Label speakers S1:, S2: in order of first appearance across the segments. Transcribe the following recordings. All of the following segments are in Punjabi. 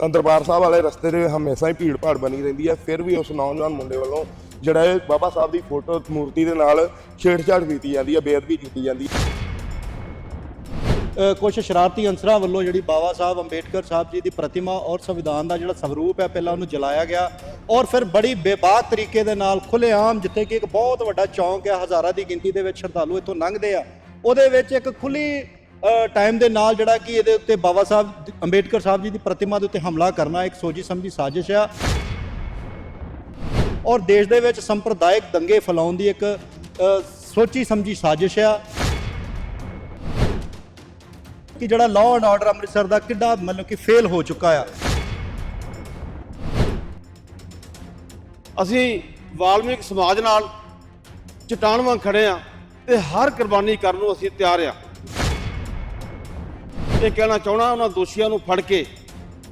S1: ਦਰਬਾਰ ਸਾਹਿਬ ਵਾਲੇ ਰਸਤੇ 'ਤੇ ਹਮੇਸ਼ਾ ਹੀ ਭੀੜ ਭਾੜ ਬਣੀ ਰਹਿੰਦੀ ਹੈ, ਫਿਰ ਵੀ ਉਸ ਨੌਜਵਾਨ ਮੁੰਡੇ ਵੱਲੋਂ ਜਿਹੜਾ ਇਹ ਬਾਬਾ ਸਾਹਿਬ ਦੀ ਫੋਟੋ ਮੂਰਤੀ ਦੇ ਨਾਲ ਛੇੜਛਾੜ ਕੀਤੀ ਜਾਂਦੀ ਹੈ, ਬੇਅਦਬੀ ਕੀਤੀ ਜਾਂਦੀ ਹੈ।
S2: ਕੁਝ ਸ਼ਰਾਰਤੀ ਅੰਸਰਾਂ ਵੱਲੋਂ ਜਿਹੜੀ ਬਾਬਾ ਸਾਹਿਬ ਅੰਬੇਡਕਰ ਸਾਹਿਬ ਜੀ ਦੀ ਪ੍ਰਤਿਮਾ ਔਰ ਸੰਵਿਧਾਨ ਦਾ ਜਿਹੜਾ ਸਰੂਪ ਹੈ, ਪਹਿਲਾਂ ਉਹਨੂੰ ਜਲਾਇਆ ਗਿਆ ਔਰ ਫਿਰ ਬੜੀ ਬੇਬਾਕ ਤਰੀਕੇ ਦੇ ਨਾਲ ਖੁੱਲੇਆਮ ਜਿੱਥੇ ਕਿ ਇੱਕ ਬਹੁਤ ਵੱਡਾ ਚੌਂਕ ਹੈ, ਹਜ਼ਾਰਾਂ ਦੀ ਗਿਣਤੀ ਦੇ ਵਿੱਚ ਸ਼ਰਧਾਲੂ ਇੱਥੋਂ ਲੰਘਦੇ ਆ। ਉਹਦੇ ਵਿੱਚ ਇੱਕ ਖੁੱਲੀ ਟਾਈਮ ਦੇ ਨਾਲ ਜਿਹੜਾ ਕਿ ਇਹਦੇ ਉੱਤੇ ਬਾਬਾ ਸਾਹਿਬ ਅੰਬੇਡਕਰ ਸਾਹਿਬ ਜੀ ਦੀ ਪ੍ਰਤਿਮਾ ਦੇ ਉੱਤੇ ਹਮਲਾ ਕਰਨਾ ਇੱਕ ਸੋਚੀ ਸਮਝੀ ਸਾਜ਼ਿਸ਼ ਆ। ਔਰ ਦੇਸ਼ ਦੇ ਵਿੱਚ ਸੰਪਰਦਾਇਕ ਦੰਗੇ ਫੈਲਾਉਣ ਦੀ ਇੱਕ ਸੋਚੀ ਸਮਝੀ ਸਾਜ਼ਿਸ਼ ਆ। ਕਿ ਜਿਹੜਾ ਲਾਅ ਐਂਡ ਆਰਡਰ ਅੰਮ੍ਰਿਤਸਰ ਦਾ ਕਿੱਡਾ ਮਤਲਬ ਕਿ ਫੇਲ ਹੋ ਚੁੱਕਾ ਆ।
S3: ਅਸੀਂ ਵਾਲਮੀਕ ਸਮਾਜ ਨਾਲ ਚਟਾਨ ਵਾਂਗ ਖੜੇ ਆ ਤੇ ਹਰ ਕੁਰਬਾਨੀ ਕਰਨ ਨੂੰ ਅਸੀਂ ਤਿਆਰ ਆ। ਇਹ ਕਹਿਣਾ ਚਾਹਣਾ ਉਹਨਾਂ ਦੋਸ਼ੀਆਂ ਨੂੰ ਫੜ ਕੇ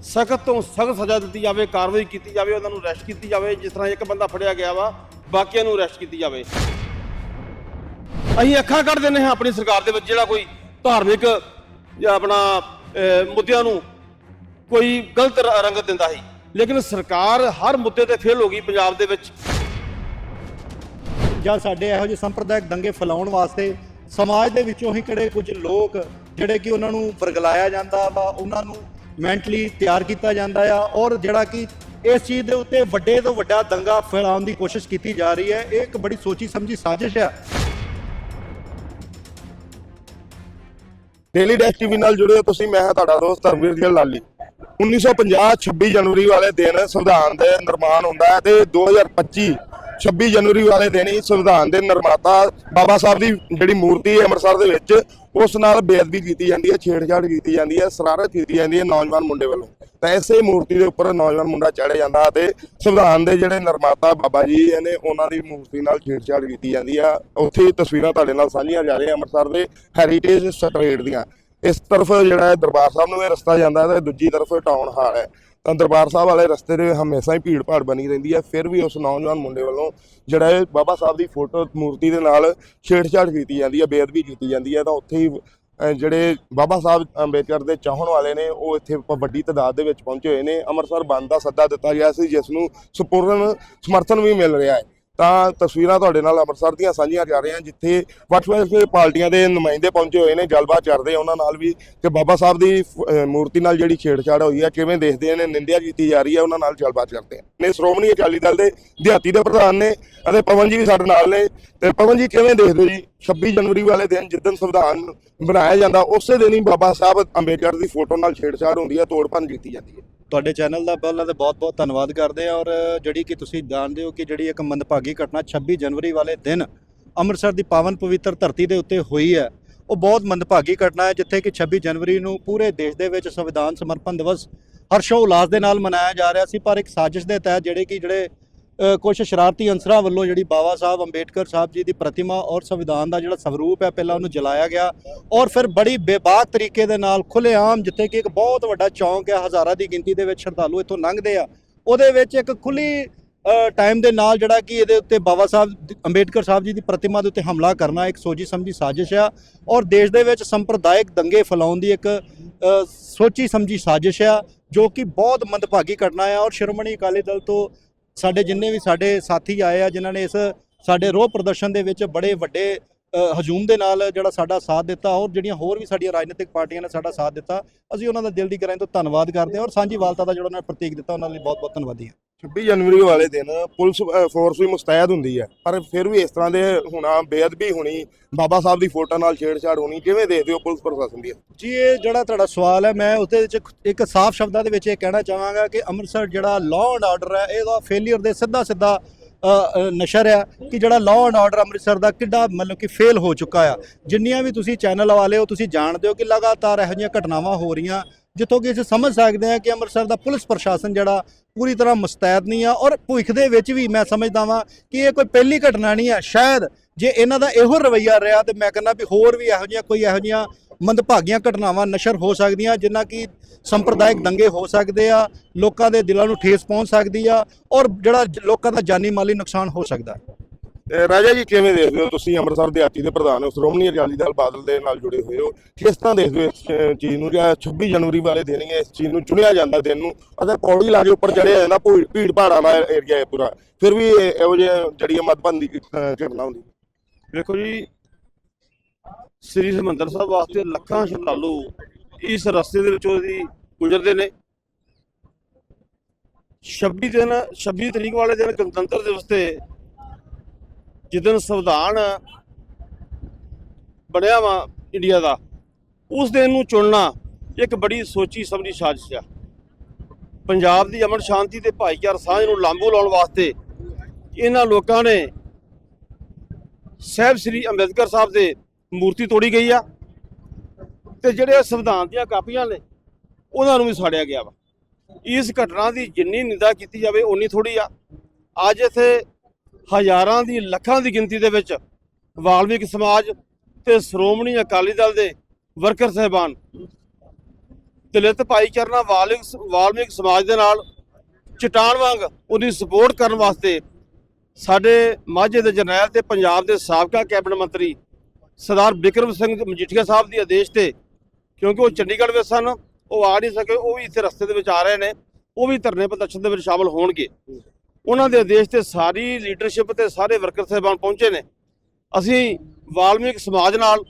S3: ਸਖਤ ਤੋਂ ਸਖਤ ਸਜ਼ਾ ਦਿੱਤੀ ਜਾਵੇ, ਕਾਰਵਾਈ ਕੀਤੀ ਜਾਵੇ, ਉਹਨਾਂ ਨੂੰ ਅਰੈਸਟ ਕੀਤੀ ਜਾਵੇ, ਜਿਸ ਤਰ੍ਹਾਂ ਇੱਕ ਬੰਦਾ ਫੜਿਆ ਗਿਆ ਵਾ, ਬਾਕੀਆਂ ਨੂੰ ਅਰੈਸਟ ਕੀਤੀ ਜਾਵੇ। ਅਸੀਂ ਅੱਖਾਂ ਕੱਢ ਦਿੰਦੇ ਹਾਂ ਆਪਣੀ ਸਰਕਾਰ ਦੇ ਵਿੱਚ, ਜਿਹੜਾ ਕੋਈ ਧਾਰਮਿਕ ਜਾਂ ਆਪਣਾ ਮੁੱਦਿਆਂ ਨੂੰ ਕੋਈ ਗਲਤ ਰੰਗਤ ਦਿੰਦਾ ਸੀ। ਲੇਕਿਨ ਸਰਕਾਰ ਹਰ ਮੁੱਦੇ ਤੇ ਫੇਲ ਹੋ ਗਈ ਪੰਜਾਬ ਦੇ ਵਿੱਚ।
S2: ਜਾਂ ਸਾਡੇ ਇਹੋ ਜਿਹੇ ਸੰਪਰਦਾਇਕ ਦੰਗੇ ਫੈਲਾਉਣ ਵਾਸਤੇ ਸਮਾਜ ਦੇ ਵਿੱਚੋਂ ਹੀ ਕਿਹੜੇ ਕੁਝ ਲੋਕ ਜਿਹੜੇ ਕਿ ਉਹਨਾਂ ਨੂੰ ਵਰਗਲਾਇਆ ਜਾਂਦਾ ਵਾ, ਉਹਨਾਂ ਨੂੰ ਮੈਂਟਲੀ ਤਿਆਰ ਕੀਤਾ ਜਾਂਦਾ ਆ ਔਰ ਜਿਹੜਾ ਕਿ ਇਸ ਚੀਜ਼ ਦੇ ਉੱਤੇ ਵੱਡੇ ਤੋਂ ਵੱਡਾ ਦੰਗਾ ਫੈਲਾਉਣ ਦੀ ਕੋਸ਼ਿਸ਼ ਕੀਤੀ ਜਾ ਰਹੀ ਹੈ, ਇਹ ਇੱਕ ਬੜੀ ਸੋਚੀ ਸਮਝੀ ਸਾਜ਼ਿਸ਼ ਆ।
S1: ਡੇਲੀ ਡੈਸ਼ ਟੀਵੀ ਨਾਲ ਜੁੜੇ ਹੋ ਤੁਸੀਂ, ਮੈਂ ਹਾਂ ਤੁਹਾਡਾ ਦੋਸਤ ਧਰਮਵੀਰ ਜੀ ਲਾਲੀ। 1950 26 ਜਨਵਰੀ ਵਾਲੇ ਦਿਨ ਸੰਵਿਧਾਨ ਦੇ ਨਿਰਮਾਣ ਹੁੰਦਾ ਹੈ ਤੇ 2025 26 ਜਨਵਰੀ ਵਾਲੇ ਦਿਨ ਹੀ ਸੰਵਿਧਾਨ ਦੇ ਨਿਰਮਾਤਾ ਬਾਬਾ ਸਾਹਿਬ ਦੀ ਜਿਹੜੀ ਮੂਰਤੀ ਹੈ ਅੰਮ੍ਰਿਤਸਰ ਦੇ ਵਿੱਚ ਉਸ ਨਾਲ ਬੇਅਦਬੀ ਕੀਤੀ ਜਾਂਦੀ ਹੈ, ਛੇੜਛਾੜ ਕੀਤੀ ਜਾਂਦੀ ਹੈ, ਸ਼ਰਾਰਤ ਕੀਤੀ ਜਾਂਦੀ ਹੈ ਨੌਜਵਾਨ ਮੁੰਡੇ ਵੱਲੋਂ। ਤਾਂ ਇਸੇ ਮੂਰਤੀ ਦੇ ਉੱਪਰ ਨੌਜਵਾਨ ਮੁੰਡਾ ਚੜ੍ਹ ਜਾਂਦਾ ਤੇ ਸੰਵਿਧਾਨ ਦੇ ਜਿਹੜੇ ਨਿਰਮਾਤਾ ਬਾਬਾ ਜੀ ਨੇ ਉਹਨਾਂ ਦੀ ਮੂਰਤੀ ਨਾਲ ਛੇੜਛਾੜ ਕੀਤੀ ਜਾਂਦੀ ਆ। ਉੱਥੇ ਤਸਵੀਰਾਂ ਤੁਹਾਡੇ ਨਾਲ ਸਾਂਝੀਆਂ ਜਾ ਰਹੀਆਂ ਅੰਮ੍ਰਿਤਸਰ ਦੇ ਹੈਰੀਟੇਜ ਸਟਰੀਟ ਦੀਆਂ। ਇਸ ਤਰਫ ਜਿਹੜਾ ਦਰਬਾਰ ਸਾਹਿਬ ਨੂੰ ਇਹ ਰਸਤਾ ਜਾਂਦਾ ਹੈ ਤੇ ਦੂਜੀ ਤਰਫ ਟਾਊਨ ਹਾਲ ਹੈ। ਤਾਂ ਦਰਬਾਰ ਸਾਹਿਬ ਵਾਲੇ ਰਸਤੇ ਦੇ ਹਮੇਸ਼ਾ ਹੀ ਭੀੜ ਭਾੜ ਬਣੀ ਰਹਿੰਦੀ ਹੈ। ਫਿਰ ਵੀ ਉਸ ਨੌਜਵਾਨ ਮੁੰਡੇ ਵੱਲੋਂ ਜਿਹੜਾ ਇਹ ਬਾਬਾ ਸਾਹਿਬ ਦੀ ਫੋਟੋ ਮੂਰਤੀ ਦੇ ਨਾਲ ਛੇੜਛਾੜ ਕੀਤੀ ਜਾਂਦੀ ਹੈ, ਬੇਅਦਬੀ ਕੀਤੀ ਜਾਂਦੀ ਹੈ, ਤਾਂ ਉੱਥੇ ਹੀ ਜਿਹੜੇ ਬਾਬਾ ਸਾਹਿਬ ਅੰਬੇਦਕਰ ਦੇ ਚਾਹਣ ਵਾਲੇ ਨੇ, ਉਹ ਇੱਥੇ ਵੱਡੀ ਤਾਦਾਦ ਦੇ ਵਿੱਚ ਪਹੁੰਚੇ ਹੋਏ ਨੇ। ਅੰਮ੍ਰਿਤਸਰ ਬੰਦ ਦਾ ਸੱਦਾ ਦਿੱਤਾ ਗਿਆ ਸੀ, ਜਿਸ ਨੂੰ ਸੰਪੂਰਨ ਸਮਰਥਨ ਵੀ ਮਿਲ ਰਿਹਾ ਹੈ। ਤਾਂ ਤਸਵੀਰਾਂ ਤੁਹਾਡੇ ਨਾਲ ਅੰਮ੍ਰਿਤਸਰ ਦੀਆਂ ਸਾਂਝੀਆਂ ਜਾ ਰਹੀਆਂ ਜਿੱਥੇ ਵੱਖ-ਵੱਖ ਪਾਰਟੀਆਂ ਦੇ ਨੁਮਾਇੰਦੇ ਪਹੁੰਚੇ ਹੋਏ ਨੇ ਜਲਬਾਤ ਕਰਦੇ ਉਹਨਾਂ ਨਾਲ ਵੀ ਕਿ ਬਾਬਾ ਸਾਹਿਬ ਦੀ ਮੂਰਤੀ ਨਾਲ ਜਿਹੜੀ ਛੇੜਛਾੜ ਹੋਈ ਹੈ, ਕਿਵੇਂ ਦੇਖਦੇ ਨੇ, ਨਿੰਦਿਆ ਕੀਤੀ ਜਾ ਰਹੀ ਹੈ, ਉਹਨਾਂ ਨਾਲ ਜਲਬਾਤ ਕਰਦੇ ਆ ਨੇ ਸ਼੍ਰੋਮਣੀ ਅਕਾਲੀ ਦਲ ਦੇ ਦਿਹਾਤੀ ਦੇ ਪ੍ਰਧਾਨ ਨੇ ਅਤੇ ਪਵਨ ਜੀ ਵੀ ਸਾਡੇ ਨਾਲ ਨੇ। ਤੇ ਪਵਨ ਜੀ, ਕਿਵੇਂ ਦੇਖਦੇ ਜੀ 26 ਜਨਵਰੀ ਵਾਲੇ ਦਿਨ ਜਿੱਦਣ ਸੰਵਿਧਾਨ ਬਣਾਇਆ ਜਾਂਦਾ, ਉਸੇ ਦਿਨ ਹੀ ਬਾਬਾ ਸਾਹਿਬ ਅੰਬੇਦਕਰ ਦੀ ਫੋਟੋ ਨਾਲ ਛੇੜਛਾੜ ਹੁੰਦੀ ਹੈ, ਤੋੜ ਭੰਨ ਕੀਤੀ ਜਾਂਦੀ ਹੈ।
S2: ਤੁਹਾਡੇ ਚੈਨਲ ਦਾ ਪਹਿਲਾਂ ਤਾਂ ਬਹੁਤ-ਬਹੁਤ ਧੰਨਵਾਦ ਕਰਦੇ ਆ ਔਰ ਜਿਹੜੀ ਕਿ ਤੁਸੀਂ ਜਾਣਦੇ ਹੋ ਕਿ ਜਿਹੜੀ ਇੱਕ ਮੰਦਭਾਗੀ ਘਟਨਾ 26 ਜਨਵਰੀ ਵਾਲੇ ਦਿਨ ਅੰਮ੍ਰਿਤਸਰ ਦੀ ਪਾਵਨ ਪਵਿੱਤਰ ਧਰਤੀ ਦੇ ਉੱਤੇ ਹੋਈ ਹੈ। ਉਹ ਬਹੁਤ ਮੰਦਭਾਗੀ ਘਟਨਾ ਹੈ, ਜਿੱਥੇ ਕਿ 26 ਜਨਵਰੀ ਨੂੰ ਪੂਰੇ ਦੇਸ਼ ਦੇ ਵਿੱਚ ਸੰਵਿਧਾਨ ਸਮਰਪਣ ਦਿਵਸ ਹਰਸ਼ੋ ਉਲਾਸ ਦੇ ਨਾਲ ਮਨਾਇਆ ਜਾ ਰਿਹਾ ਸੀ, ਪਰ ਇੱਕ ਸਾਜ਼ਿਸ਼ ਦੇ ਤਹਿਤ ਜਿਹੜੇ ਕਿ ਜਿਹੜੇ ਕੁਝ ਸ਼ਰਾਰਤੀ ਅੰਸਰਾਂ ਵੱਲੋਂ ਜਿਹੜੀ ਬਾਬਾ ਸਾਹਿਬ, ਅੰਬੇਡਕਰ ਸਾਹਿਬ ਜੀ ਦੀ ਪ੍ਰਤਿਮਾ ਔਰ ਸੰਵਿਧਾਨ ਦਾ ਜਿਹੜਾ ਸਵਰੂਪ ਹੈ, ਪਹਿਲਾਂ ਉਹਨੂੰ ਜਲਾਇਆ ਗਿਆ ਔਰ ਫਿਰ ਬੜੀ ਬੇਬਾਕ ਤਰੀਕੇ ਦੇ ਨਾਲ ਖੁੱਲੇਆਮ ਜਿੱਥੇ ਕਿ ਇੱਕ ਬਹੁਤ ਵੱਡਾ ਚੌਂਕ ਹੈ, ਹਜ਼ਾਰਾਂ ਦੀ ਗਿਣਤੀ ਦੇ ਵਿੱਚ ਸ਼ਰਧਾਲੂ ਇੱਥੋਂ ਲੰਘਦੇ ਆ। ਉਹਦੇ ਵਿੱਚ ਇੱਕ ਖੁੱਲੀ ਟਾਈਮ ਦੇ ਨਾਲ ਜਿਹੜਾ ਕਿ ਇਹਦੇ ਉੱਤੇ ਬਾਬਾ ਸਾਹਿਬ, ਅੰਬੇਡਕਰ ਸਾਹਿਬ ਜੀ ਦੀ ਪ੍ਰਤਿਮਾ ਦੇ ਉੱਤੇ ਹਮਲਾ ਕਰਨਾ ਇੱਕ ਸੋਚੀ ਸਮਝੀ ਸਾਜ਼ਿਸ਼ ਆ ਔਰ ਦੇਸ਼ ਦੇ ਵਿੱਚ ਸੰਪਰਦਾਇਕ ਦੰਗੇ ਫੈਲਾਉਣ ਦੀ ਇੱਕ ਸੋਚੀ ਸਮਝੀ ਸਾਜ਼ਿਸ਼ ਆ ਜੋ ਕਿ ਬਹੁਤ ਮੰਦਭਾਗੀ ਘਟਨਾ ਆ ਔਰ ਸ਼੍ਰੋਮਣੀ ਅਕਾਲੀ ਦਲ ਤੋਂ ਸਾਡੇ ਜਿੰਨੇ ਵੀ ਸਾਡੇ ਸਾਥੀ ਆਏ ਆ, ਜਿਨ੍ਹਾਂ ਨੇ ਇਸ ਸਾਡੇ ਰੋਹ ਪ੍ਰਦਰਸ਼ਨ ਦੇ ਵਿੱਚ ਬੜੇ ਵੱਡੇ ਹਜੂਮ ਦੇ ਨਾਲ ਜਿਹੜਾ ਸਾਡਾ ਸਾਥ ਦਿੱਤਾ ਔਰ ਜਿਹੜੀਆਂ ਹੋਰ ਵੀ ਸਾਡੀਆਂ ਰਾਜਨੀਤਿਕ ਪਾਰਟੀਆਂ ਨੇ ਸਾਡਾ ਸਾਥ ਦਿੱਤਾ, ਅਸੀਂ ਉਹਨਾਂ ਦਾ ਦਿਲ ਦੀ ਗਹਿਰਾਈ ਤੋਂ ਧੰਨਵਾਦ ਕਰਦੇ ਹਾਂ ਔਰ ਸਾਂਝੀ ਵਾਲਤਾ ਦਾ ਜਿਹੜਾ ਉਹਨਾਂ ਨੇ ਪ੍ਰਤੀਕ ਦਿੱਤਾ, ਉਹਨਾਂ ਲਈ ਬਹੁਤ-ਬਹੁਤ ਧੰਨਵਾਦੀ ਹਾਂ।
S1: 26 ਜਨਵਰੀ ਵਾਲੇ ਦਿਨ ਪੁਲਿਸ ਫੋਰਸ ਵੀ ਮੁਸਤੈਦ ਹੁੰਦੀ ਹੈ। ਪਰ ਫਿਰ ਵੀ ਇਸ ਤਰ੍ਹਾਂ ਦੇ ਹੋਣਾ ਬੇਅਦਬੀ ਹੋਣੀ, ਬਾਬਾ ਸਾਹਿਬ ਦੀ ਫੋਟੋ ਨਾਲ ਛੇੜਛਾੜ ਹੋਣੀ, ਕਿਵੇਂ ਦੇਖਦੇ ਹੋ ਪੁਲਿਸ ਪ੍ਰਸ਼ਾਸਨ ਦੀ?
S2: ਜੀ, ਇਹ ਜਿਹੜਾ ਤੁਹਾਡਾ ਸਵਾਲ ਹੈ, ਮੈਂ ਉਹਦੇ ਵਿੱਚ ਇੱਕ ਸਾਫ਼ ਸ਼ਬਦਾਂ ਦੇ ਵਿੱਚ ਇਹ ਕਹਿਣਾ ਚਾਹਾਂਗਾ ਕਿ ਅੰਮ੍ਰਿਤਸਰ ਜਿਹੜਾ ਲਾਅ ਐਂਡ ਆਰਡਰ ਹੈ, ਇਹਦਾ ਫੇਲਿਅਰ ਦੇ ਸਿੱਧਾ ਸਿੱਧਾ ਨਸ਼ਰ ਹੈ ਕਿ ਜਿਹੜਾ ਲਾਅ ਐਂਡ ਆਰਡਰ ਅੰਮ੍ਰਿਤਸਰ ਦਾ ਕਿੱਡਾ ਮਤਲਬ ਕਿ ਫੇਲ ਹੋ ਚੁੱਕਾ ਆ। ਜਿੰਨੀਆਂ ਵੀ ਤੁਸੀਂ ਚੈਨਲ ਵਾਲੇ ਹੋ, ਤੁਸੀਂ ਜਾਣਦੇ ਹੋ ਕਿ ਲਗਾਤਾਰ ਇਹੋ ਜਿਹੀਆਂ ਘਟਨਾਵਾਂ ਹੋ ਰਹੀਆਂ। ਜਿੱਥੋਂ ਕਿ ਅਸੀਂ ਸਮਝ ਸਕਦੇ ਹਾਂ ਕਿ ਅੰਮ੍ਰਿਤਸਰ ਦਾ ਪੁਲਿਸ ਪ੍ਰਸ਼ਾਸਨ ਜਿਹੜਾ ਪੂਰੀ ਤਰ੍ਹਾਂ ਮੁਸਤੈਦ ਨਹੀਂ ਆ ਔਰ ਭੁੱਖ ਦੇ ਵਿੱਚ ਵੀ ਮੈਂ ਸਮਝਦਾ ਵਾਂ ਕਿ ਇਹ ਕੋਈ ਪਹਿਲੀ ਘਟਨਾ ਨਹੀਂ ਆ, ਸ਼ਾਇਦ ਜੇ ਇਹਨਾਂ ਦਾ ਇਹੋ ਰਵੱਈਆ ਰਿਹਾ ਤੇ ਮੈਂ ਕਹਿੰਦਾ ਵੀ ਹੋਰ ਵੀ ਇਹੋ ਜਿਹੀਆਂ ਕੋਈ ਇਹੋ ਜਿਹੀਆਂ ਮੰਦਭਾਗੀਆਂ ਘਟਨਾਵਾਂ ਨਸ਼ਰ ਹੋ ਸਕਦੀਆਂ ਜਿਨ੍ਹਾਂ ਕੀ ਸੰਪਰਦਾਇਕ ਦੰਗੇ ਹੋ ਸਕਦੇ ਆ, ਲੋਕਾਂ ਦੇ ਦਿਲਾਂ ਨੂੰ ਠੇਸ ਪਹੁੰਚ ਸਕਦੀ ਆ ਔਰ ਜਿਹੜਾ ਜ- ਲੋਕਾਂ ਦਾ ਜਾਨੀ ਮਾਲੀ ਨੁਕਸਾਨ ਹੋ ਸਕਦਾ।
S1: ਰਾਜਾ ਜੀ, ਕਿਵੇਂ ਦੇਖਦੇ ਹੋ ਤੁਸੀਂ ਅੰਮ੍ਰਿਤਸਰ ਦੇ ਦੇ ਪ੍ਰਧਾਨ ਹੋ? ਸ਼੍ਰੋਮਣੀ ਅਕਾਲੀ ਦਲ ਬਾਦਲ ਦੇ ਨਾਲ ਜੁੜੇ ਹੋਏ ਹੋ। ਕਿਸ ਤਰ੍ਹਾਂ ਦੇਖਦੇ ਹੋ ਇਸ ਚੀਜ਼ ਨੂੰ? ਜਾਂ 26 ਜਨਵਰੀ ਵਾਲੇ ਦਿਨ ਹੀ ਇਸ ਚੀਜ਼ ਨੂੰ ਚੁਣਿਆ ਜਾਂਦਾ ਦਿਨ ਨੂੰ? ਅਤੇ ਪੌੜੀ ਲਾ ਕੇ ਉੱਪਰ ਚੜਿਆ ਜਾਂਦਾ ਭੀੜ ਭੀੜ ਭਾੜਾਂ ਏਰੀਆ ਹੈ ਪੂਰਾ। ਫਿਰ ਵੀ ਇਹੋ ਜਿਹੇ ਜਿਹੜੀ ਮਤਬੰਦੀ ਘਟਨਾ ਹੁੰਦੀ।
S3: ਦੇਖੋ ਜੀ, ਸ੍ਰੀ ਹਰਿਮੰਦਰ ਸਾਹਿਬ ਵਾਸਤੇ ਲੱਖਾਂ ਸ਼ਰਧਾਲੂ ਇਸ ਰਸਤੇ ਦੇ ਵਿੱਚੋਂ ਦੀ ਗੁਜ਼ਰਦੇ ਨੇ। 26 ਦਿਨ 26 ਤਰੀਕ ਵਾਲੇ ਦਿਨ ਗਣਤੰਤਰ ਦਿਵਸ ਤੇ ਜਿੱਦਨ ਸੰਵਿਧਾਨ ਬਣਿਆ ਵਾ ਇੰਡੀਆ ਦਾ, ਉਸ ਦਿਨ ਨੂੰ ਚੁਣਨਾ ਇੱਕ ਬੜੀ ਸੋਚੀ ਸਮਝੀ ਸਾਜ਼ਿਸ਼ ਆ। ਪੰਜਾਬ ਦੀ ਅਮਨ ਸ਼ਾਂਤੀ ਤੇ ਭਾਈਚਾਰ ਸਾਂਝ ਨੂੰ ਲਾਂਬੂ ਲਾਉਣ ਵਾਸਤੇ ਇਹਨਾਂ ਲੋਕਾਂ ਨੇ ਸਾਹਿਬ ਸ੍ਰੀ ਅੰਬੇਦਕਰ ਸਾਹਿਬ ਦੇ ਮੂਰਤੀ ਤੋੜੀ ਗਈ ਆ ਤੇ ਜਿਹੜੇ ਸੰਵਿਧਾਨ ਦੀਆਂ ਕਾਪੀਆਂ ਨੇ, ਉਹਨਾਂ ਨੂੰ ਵੀ ਸਾੜਿਆ ਗਿਆ ਵਾ। ਇਸ ਘਟਨਾ ਦੀ ਜਿੰਨੀ ਨਿੰਦਾ ਕੀਤੀ ਜਾਵੇ, ਓਨੀ ਥੋੜੀ ਆ। ਅੱਜ ਇੱਥੇ ਹਜ਼ਾਰਾਂ ਦੀ, ਲੱਖਾਂ ਦੀ ਗਿਣਤੀ ਦੇ ਵਿੱਚ ਵਾਲਮੀਕ ਸਮਾਜ ਤੇ ਸ਼੍ਰੋਮਣੀ ਅਕਾਲੀ ਦਲ ਦੇ ਵਰਕਰ ਸਹਿਬਾਨ। ਦਲਿਤ ਭਾਈਚਾਰਾ ਵਾਲਮੀਕ ਵਾਲਮੀਕ ਸਮਾਜ ਦੇ ਨਾਲ ਚਟਾਨ ਵਾਂਗ ਉਹਦੀ ਸਪੋਰਟ ਕਰਨ ਵਾਸਤੇ ਸਾਡੇ ਮਾਝੇ ਦੇ ਜਰਨੈਲ ਤੇ ਪੰਜਾਬ ਦੇ ਸਾਬਕਾ ਕੈਬਨਿਟ ਮੰਤਰੀ ਸਰਦਾਰ ਬਿਕਰਮ ਸਿੰਘ ਮਜੀਠੀਆ ਸਾਹਿਬ ਦੀ ਆਦੇਸ਼ ਤੇ, ਕਿਉਂਕਿ ਉਹ ਚੰਡੀਗੜ੍ਹ ਵਿੱਚ ਸਨ, ਉਹ ਆ ਨਹੀਂ ਸਕੇ, ਉਹ ਵੀ ਇੱਥੇ ਰਸਤੇ ਦੇ ਵਿੱਚ ਆ ਰਹੇ ਨੇ, ਉਹ ਵੀ ਧਰਨੇ ਪ੍ਰਦਰਸ਼ਨ ਦੇ ਵਿੱਚ ਸ਼ਾਮਲ ਹੋਣਗੇ। ਉਹਨਾਂ ਦੇ ਆਦੇਸ਼ ਤੇ ਸਾਰੀ ਲੀਡਰਸ਼ਿਪ ਤੇ ਸਾਰੇ ਵਰਕਰ ਸਹਿਬਾਨ ਪਹੁੰਚੇ ਨੇ। ਅਸੀਂ ਵਾਲਮੀਕ ਸਮਾਜ ਨਾਲ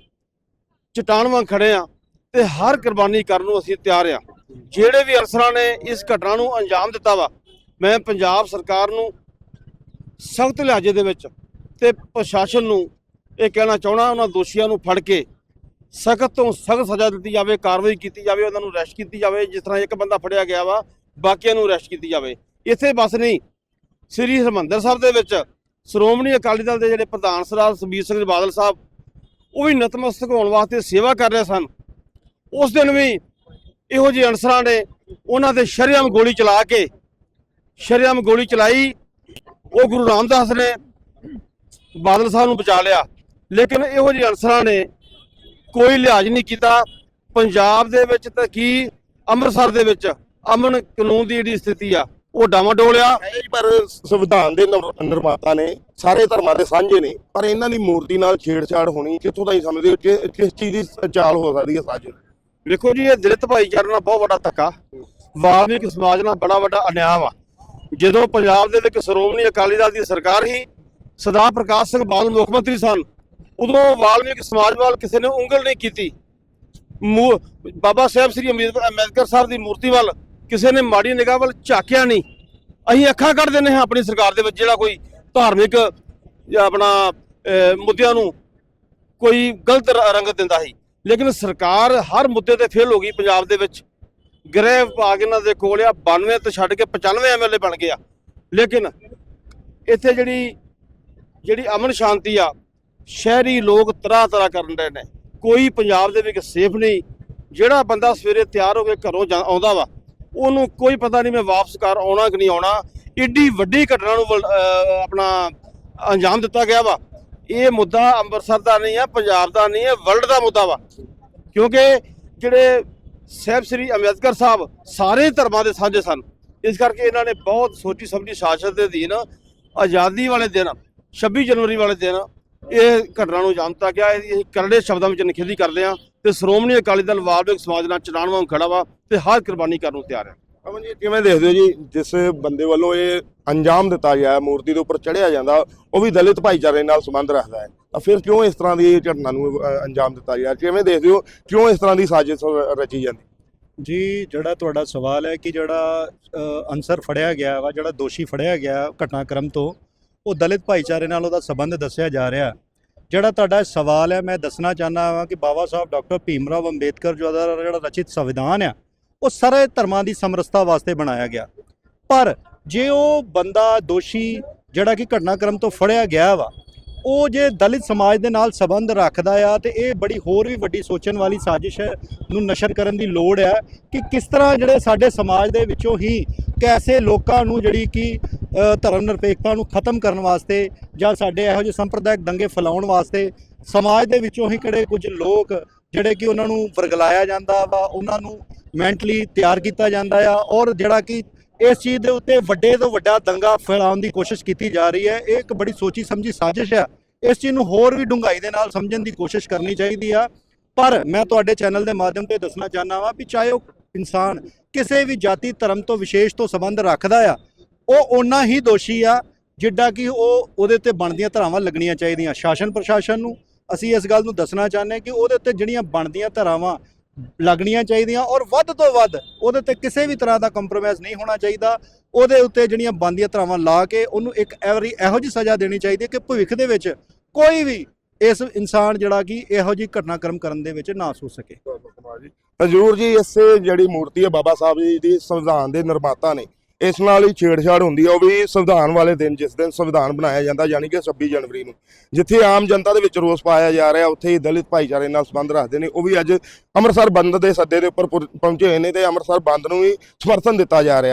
S3: ਚਟਾਨ ਵਾਂਗ ਖੜੇ ਆ ਤੇ ਹਰ ਕੁਰਬਾਨੀ ਕਰਨ ਨੂੰ ਅਸੀਂ ਤਿਆਰ ਆ ਜਿਹੜੇ ਵੀ ਅਫਸਰਾਂ ਨੇ ਇਸ ਘਟਨਾ ਨੂੰ ਅੰਜਾਮ ਦਿੱਤਾ ਵਾ, ਮੈਂ ਪੰਜਾਬ ਸਰਕਾਰ ਨੂੰ ਸਖਤ ਲਿਹਾਜ਼ੇ ਦੇ ਵਿੱਚ ਤੇ ਪ੍ਰਸ਼ਾਸਨ ਨੂੰ ਇਹ ਕਹਿਣਾ ਚਾਹਣਾ ਉਹਨਾਂ ਦੋਸ਼ੀਆਂ ਨੂੰ ਫੜ ਕੇ ਸਖਤ ਤੋਂ ਸਖਤ ਸਜ਼ਾ ਦਿੱਤੀ ਜਾਵੇ, ਕਾਰਵਾਈ ਕੀਤੀ ਜਾਵੇ, ਉਹਨਾਂ ਨੂੰ ਅਰੈਸਟ ਕੀਤੀ ਜਾਵੇ, ਜਿਸ ਤਰ੍ਹਾਂ ਇੱਕ ਬੰਦਾ ਫੜਿਆ ਗਿਆ ਵਾ, ਬਾਕੀਆਂ ਨੂੰ ਅਰੈਸਟ ਕੀਤੀ ਜਾਵੇ। ਇੱਥੇ ਬਸ ਨਹੀਂ ਸ੍ਰੀ ਹਰਿਮੰਦਰ ਸਾਹਿਬ ਦੇ ਵਿੱਚ ਸ਼੍ਰੋਮਣੀ ਅਕਾਲੀ ਦਲ ਦੇ ਜਿਹੜੇ ਪ੍ਰਧਾਨ ਸਰਦਾਰ ਸੁਖਬੀਰ ਸਿੰਘ ਬਾਦਲ ਸਾਹਿਬ, ਉਹ ਵੀ ਨਤਮਸਤਕ ਹੋਣ ਵਾਸਤੇ ਸੇਵਾ ਕਰ ਰਹੇ ਸਨ। ਉਸ ਦਿਨ ਵੀ ਇਹੋ ਜਿਹੇ ਅਨਸਰਾਂ ਨੇ ਉਹਨਾਂ ਤੇ ਸ਼ਰੇਆਮ ਗੋਲੀ ਚਲਾ ਕੇ, ਸ਼ਰੇਆਮ ਗੋਲੀ ਚਲਾਈ, ਉਹ ਗੁਰੂ ਰਾਮਦਾਸ ਨੇ ਬਾਦਲ ਸਾਹਿਬ ਨੂੰ ਬਚਾ ਲਿਆ। ਲੇਕਿਨ ਇਹੋ ਜਿਹੇ ਅਨਸਰਾਂ ਨੇ ਕੋਈ ਲਿਹਾਜ਼ ਨਹੀਂ ਕੀਤਾ। ਪੰਜਾਬ ਦੇ ਵਿੱਚ ਤਾਂ ਕੀ? ਅੰਮ੍ਰਿਤਸਰ ਦੇ ਵਿੱਚ ਅਮਨ ਕਾਨੂੰਨ ਦੀ ਜਿਹੜੀ ਸਥਿਤੀ ਆ ਉਹ ਡਾਵਾਡੋਲ ਆ
S1: ਹੈ ਜੀ, ਪਰ ਸੰਵਿਧਾਨ ਦੇ ਨਿਰ- ਨਿਰਮਾਤਾ ਨੇ ਸਾਰੇ ਧਰਮਾਂ ਦੇ ਸਾਂਝੇ ਨੇ ਪਰ ਇਹਨਾਂ ਦੀ ਮੂਰਤੀ ਨਾਲ ਛੇੜਛਾੜ ਹੋਣੀ ਕਿੱਥੋਂ ਤਾਈਂ ਸਮਝਦੇ ਹੋ? ਕਿ ਕਿਸ ਚੀਜ਼ ਦੀ ਚਾਲ ਹੋ ਸਕਦੀ ਹੈ ਸਾਜਿਸ਼?
S3: ਵੇਖੋ ਜੀ ਇਹ ਦਲਿਤ ਭਾਈਚਾਰੇ ਨਾਲ ਬਹੁਤ ਵੱਡਾ ਧੱਕਾ। ਵਾਲਮੀਕ ਸਮਾਜ ਨਾਲ ਬੜਾ ਵੱਡਾ ਅਨਿਆਂ ਵਾ ਜਦੋਂ ਪੰਜਾਬ ਦੇ ਵਿੱਚ ਸ਼੍ਰੋਮਣੀ ਅਕਾਲੀ ਦਲ ਦੀ ਸਰਕਾਰ ਸੀ ਸਰਦਾਰ ਪ੍ਰਕਾਸ਼ ਸਿੰਘ ਬਾਦਲ ਮੁੱਖ ਮੰਤਰੀ ਸਨ ਉਦੋਂ ਵਾਲਮੀਕ ਸਮਾਜ ਵੱਲ ਕਿਸੇ ਨੇ ਉਂਗਲ ਨਹੀਂ ਕੀਤੀ। ਮੂ- ਬਾਬਾ ਸਾਹਿਬ ਸ੍ਰੀ ਅੰਬੇਦ- ਅੰਬੇਦਕਰ ਸਾਹਿਬ ਦੀ ਮੂਰਤੀ ਵੱਲ ਕਿਸੇ ਨੇ ਮਾੜੀ ਨਿਗਾਹ ਵੱਲ ਝਾਕਿਆ ਨਹੀਂ। ਅਸੀਂ ਅੱਖਾਂ ਕੱਢ ਦਿੰਦੇ ਹਾਂ ਆਪਣੀ ਸਰਕਾਰ ਦੇ ਵਿੱਚ, ਜਿਹੜਾ ਕੋਈ ਧਾਰਮਿਕ ਆਪਣਾ ਮੁੱਦਿਆਂ ਨੂੰ ਕੋਈ ਗਲਤ ਰ- ਰੰਗਤ ਦਿੰਦਾ ਸੀ। ਲੇਕਿਨ ਸਰਕਾਰ ਹਰ ਮੁੱਦੇ ਤੇ ਫੇਲ ਹੋ ਗਈ ਪੰਜਾਬ ਦੇ ਵਿੱਚ। ਗ੍ਰਹਿ ਵਿਭਾਗ ਇਹਨਾਂ ਦੇ ਕੋਲ ਆ 92 ਤੋਂ ਛੱਡ ਕੇ 95 ਐਮਐਲਏ ਬਣ ਗਿਆ ਲੇਕਿਨ ਇੱਥੇ ਜਿਹੜੀ ਜਿਹੜੀ ਅਮਨ ਸ਼ਾਂਤੀ ਆ, ਸ਼ਹਿਰੀ ਲੋਕ ਤਰ੍ਹਾਂ ਤਰ੍ਹਾਂ ਕਰਨ ਰਹੇ ਨੇ। ਕੋਈ ਪੰਜਾਬ ਦੇ ਵਿੱਚ ਸੇਫ ਨਹੀਂ। ਜਿਹੜਾ ਬੰਦਾ ਸਵੇਰੇ ਤਿਆਰ ਹੋ ਕੇ ਘਰੋਂ ਜਾ- ਆਉਂਦਾ ਵਾ ਉਹਨੂੰ ਕੋਈ ਪਤਾ ਨਹੀਂ ਮੈਂ ਵਾਪਸ ਕਰ ਆਉਣਾ ਕਿ ਨਹੀਂ ਆਉਣਾ। ਏਡੀ ਵੱਡੀ ਘਟਨਾ ਨੂੰ ਵਲ- ਆਪਣਾ ਅੰਜਾਮ ਦਿੱਤਾ ਗਿਆ ਵਾ। ਇਹ ਮੁੱਦਾ ਅੰਮ੍ਰਿਤਸਰ ਦਾ ਨਹੀਂ ਹੈ, ਪੰਜਾਬ ਦਾ ਨਹੀਂ ਹੈ, ਵਰਲਡ ਦਾ ਮੁੱਦਾ ਵਾ। ਕਿਉਂਕਿ ਜਿਹੜੇ ਸਾਹਿਬ ਸ੍ਰੀ ਅੰਬੇਦਕਰ ਸਾਹਿਬ ਸਾਰੇ ਧਰਮਾਂ ਦੇ ਸਾਂਝੇ ਸਨ। ਇਸ ਕਰਕੇ ਇਹਨਾਂ ਨੇ ਬਹੁਤ ਸੋਚੀ ਸਮਝੀ ਸਾਜ਼ਿਸ਼ ਦੇ ਅਧੀਨ ਆਜ਼ਾਦੀ ਵਾਲੇ ਦਿਨ 26 ਜਨਵਰੀ ਵਾਲੇ ਦਿਨ ਇਹ ਘਟਨਾ ਨੂੰ ਜਾਣਤਾ ਗਿਆ। ਇਹ ਕਰੜੇ ਸ਼ਬਦਾਂ ਵਿੱਚ ਨਿਖੇਧੀ ਕਰਦੇ ਆ ਤੇ ਸ਼੍ਰੋਮਣੀ ਅਕਾਲੀ ਦਲ ਵਾਲਮੀਕ ਸਮਾਜ ਨਾਲ ਚੜਾਣ ਵਾਂਗ ਖੜਾ ਵਾ ਤੇ ਹਰ ਕੁਰਬਾਨੀ ਕਰਨ ਨੂੰ ਤਿਆਰ ਹੈ।
S1: ਅਮਨ ਜੀ ਕਿਵੇਂ ਦੇਖਦੇ ਹੋ ਜੀ ਜਿਸ ਬੰਦੇ ਵੱਲੋਂ ਇਹ ਅੰਜਾਮ ਦਿੱਤਾ ਗਿਆ ਹੈ, ਮੂਰਤੀ ਦੇ ਉੱਪਰ ਚੜਿਆ ਜਾਂਦਾ ਉਹ ਵੀ ਦਲਿਤ ਭਾਈਚਾਰੇ ਨਾਲ ਸੰਬੰਧ ਰੱਖਦਾ ਹੈ। ਤਾਂ ਫਿਰ ਕਿਉਂ ਇਸ ਤਰ੍ਹਾਂ ਦੀ ਘਟਨਾ ਨੂੰ ਅੰਜਾਮ ਦਿੱਤਾ ਗਿਆ? ਕਿਵੇਂ ਦੇਖਦੇ ਹੋ ਕਿਉਂ ਇਸ ਤਰ੍ਹਾਂ ਦੀ ਸਾਜ਼ਿਸ਼ ਰਚੀ ਜਾਂਦੀ?
S2: ਜੀ ਜਿਹੜਾ ਤੁਹਾਡਾ ਸਵਾਲ ਹੈ ਕਿ ਜਿਹੜਾ ਅਨਸਰ ਫੜਿਆ ਗਿਆ ਵਾ ਜਿਹੜਾ ਦੋਸ਼ੀ ਫੜਿਆ ਗਿਆ ਘਟਨਾਕ੍ਰਮ ਤੋਂ ਉਹ ਦਲਿਤ ਭਾਈਚਾਰੇ ਨਾਲ ਉਹਦਾ ਸਬੰਧ ਦੱਸਿਆ ਜਾ ਰਿਹਾ। ਜਿਹੜਾ ਤੁਹਾਡਾ ਸਵਾਲ ਹੈ, ਮੈਂ ਦੱਸਣਾ ਚਾਹੁੰਦਾ ਹਾਂ ਕਿ ਬਾਬਾ ਸਾਹਿਬ ਡਾਕਟਰ ਭੀਮਰਾਵ ਅੰਬੇਦਕਰ ਜੋ ਦਾ ਜਿਹੜਾ ਰਚਿਤ ਸੰਵਿਧਾਨ ਆ, ਉਹ ਸਾਰੇ ਧਰਮਾਂ ਦੀ ਸਮਰਸਤਾ ਵਾਸਤੇ ਬਣਾਇਆ ਗਿਆ। ਪਰ ਜੇ ਉਹ ਬੰਦਾ ਦੋਸ਼ੀ ਜਿਹੜਾ ਕਿ ਘਟਨਾਕ੍ਰਮ ਤੋਂ ਫੜਿਆ ਗਿਆ ਵਾ, ਉਹ ਜੇ ਦਲਿਤ ਸਮਾਜ ਦੇ ਨਾਲ ਸੰਬੰਧ ਰੱਖਦਾ ਆ ਤੇ ਇਹ ਬੜੀ ਹੋਰ ਵੀ ਵੱਡੀ ਸੋਚਣ ਵਾਲੀ ਸਾਜ਼ਿਸ਼ ਨੂੰ ਨਸ਼ਰ ਕਰਨ ਦੀ ਲੋੜ ਹੈ ਕਿ ਕਿਸ ਤਰ੍ਹਾਂ ਜਿਹੜੇ ਸਾਡੇ ਸਮਾਜ ਦੇ ਵਿੱਚੋਂ ਹੀ ਕੈਸੇ ਲੋਕਾਂ ਨੂੰ ਜਿਹੜੀ ਕਿ ਧਰਮ ਨਿਰਪੇਖਤਾ ਨੂੰ ਖਤਮ ਕਰਨ ਵਾਸਤੇ ਜਾਂ ਸਾਡੇ ਇਹੋ ਜਿਹੇ ਸੰਪਰਦਾਇਕ ਦੰਗੇ ਫੈਲਾਉਣ ਵਾਸਤੇ ਸਮਾਜ ਦੇ ਵਿੱਚੋਂ ਹੀ ਕਿਹੜੇ ਕੁਝ ਲੋਕ ਜਿਹੜੇ ਕਿ ਉਹਨਾਂ ਨੂੰ ਵਰਗਲਾਇਆ ਜਾਂਦਾ ਵਾ, ਉਹਨਾਂ ਨੂੰ ਮੈਂਟਲੀ ਤਿਆਰ ਕੀਤਾ ਜਾਂਦਾ ਆ ਔਰ ਜਿਹੜਾ ਕਿ ਇਸ ਚੀਜ਼ ਦੇ ਉੱਤੇ ਵੱਡੇ ਤੋਂ ਵੱਡਾ ਦੰਗਾ ਫੈਲਾਉਣ ਦੀ ਕੋਸ਼ਿਸ਼ ਕੀਤੀ ਜਾ ਰਹੀ ਹੈ, ਇਹ ਇੱਕ ਬੜੀ ਸੋਚੀ ਸਮਝੀ ਸਾਜ਼ਿਸ਼ ਹੈ ਇਸ ਚੀਜ਼ ਨੂੰ ਹੋਰ ਵੀ ਡੂੰਘਾਈ ਦੇ ਨਾਲ ਸਮਝਣ ਦੀ ਕੋਸ਼ਿਸ਼ ਕਰਨੀ ਚਾਹੀਦੀ ਆ। ਪਰ ਮੈਂ ਤੁਹਾਡੇ ਚੈਨਲ ਦੇ ਮਾਧਿਅਮ ਤੇ ਦੱਸਣਾ ਚਾਹੁੰਦਾ ਵਾਂ ਵੀ ਚਾਹੇ ਉਹ ਇਨਸਾਨ ਕਿਸੇ ਵੀ ਜਾਤੀ, ਧਰਮ ਤੋਂ ਵਿਸ਼ੇਸ਼ ਤੋਂ ਸੰਬੰਧ ਰੱਖਦਾ ਆ ਉਹ ਓਨਾ ਹੀ ਦੋਸ਼ੀ ਆ ਜਿੱਡਾ ਕਿ ਉਹ ਉਹਦੇ ਉੱਤੇ ਬਣਦੀਆਂ ਧਾਰਾਵਾਂ ਲੱਗਣੀਆਂ ਚਾਹੀਦੀਆਂ। ਸ਼ਾਸਨ ਪ੍ਰਸ਼ਾਸਨ ਨੂੰ ਅਸੀਂ ਇਸ ਗੱਲ ਨੂੰ ਦੱਸਣਾ ਚਾਹੁੰਦੇ ਹਾਂ ਕਿ ਉਹਦੇ ਉੱਤੇ ਜਿਹੜੀਆਂ ਬਣਦੀਆਂ ਧਾਰਾਵਾਂ ਲੱਗਣੀਆਂ ਚਾਹੀਦੀਆਂ ਔਰ ਵੱਧ ਤੋਂ ਵੱਧ ਉਹਦੇ ਤੇ ਕਿਸੇ ਵੀ ਤਰ੍ਹਾਂ ਦਾ ਕੰਪਰੋਮਾਈਜ਼ ਨਹੀਂ ਹੋਣਾ ਚਾਹੀਦਾ। ਉਹਦੇ ਉੱਤੇ ਜਿਹੜੀਆਂ ਬਣਦੀਆਂ ਧਾਰਾਵਾਂ ਲਾ ਕੇ ਉਹਨੂੰ ਇੱਕ ਐਵਰੀ ਇਹੋ ਜਿਹੀ ਸਜ਼ਾ ਦੇਣੀ ਚਾਹੀਦੀ ਹੈ ਕਿ ਭਵਿੱਖ ਦੇ ਵਿੱਚ ਕੋਈ ਵੀ ਇਸ ਇਨਸਾਨ ਜਿਹੜਾ ਕਿ ਇਹੋ ਜਿਹੀ ਘਟਨਾਕ੍ਰਮ ਕਰਨ ਦੇ ਵਿੱਚ ਨਾ ਸੋਚ ਸਕੇ।
S1: ਹਜ਼ੂਰ ਜੀ, ਇਸੇ ਜਿਹੜੀ ਮੂਰਤੀ ਹੈ ਬਾਬਾ ਸਾਹਿਬ ਜੀ ਦੀ ਸੰਵਿਧਾਨ ਦੇ ਨਿਰਮਾਤਾ ਨੇ। ਇਸ ਨਾਲ ਹੀ ਛੇੜਛਾੜ ਹੁੰਦੀ ਹੈ ਉਹ ਵੀ ਸੰਵਿਧਾਨ ਵਾਲੇ ਦਿਨ, ਜਿਸ ਦਿਨ ਸੰਵਿਧਾਨ ਬਣਾਇਆ ਜਾਂਦਾ, ਯਾਨੀ ਕਿ 26 ਜਨਵਰੀ ਨੂੰ। ਜਿੱਥੇ ਆਮ ਜਨਤਾ ਦੇ ਵਿੱਚ ਰੋਸ ਪਾਇਆ ਜਾ ਰਿਹਾ, ਉੱਥੇ ਹੀ ਦਲਿਤ ਭਾਈਚਾਰੇ ਨਾਲ ਸੰਬੰਧ ਰੱਖਦੇ ਨੇ। ਉਹ ਵੀ ਅੱਜ ਅੰਮ੍ਰਿਤਸਰ ਬੰਦ ਦੇ ਸੱਦੇ ਦੇ ਉੱਪਰ ਪਹੁੰਚੇ ਹੋਏ ਨੇ ਤੇ ਅੰਮ੍ਰਿਤਸਰ ਬੰਦ ਨੂੰ ਵੀ ਸਮਰਥਨ ਦਿੱਤਾ ਜਾ ਰਿਹਾ।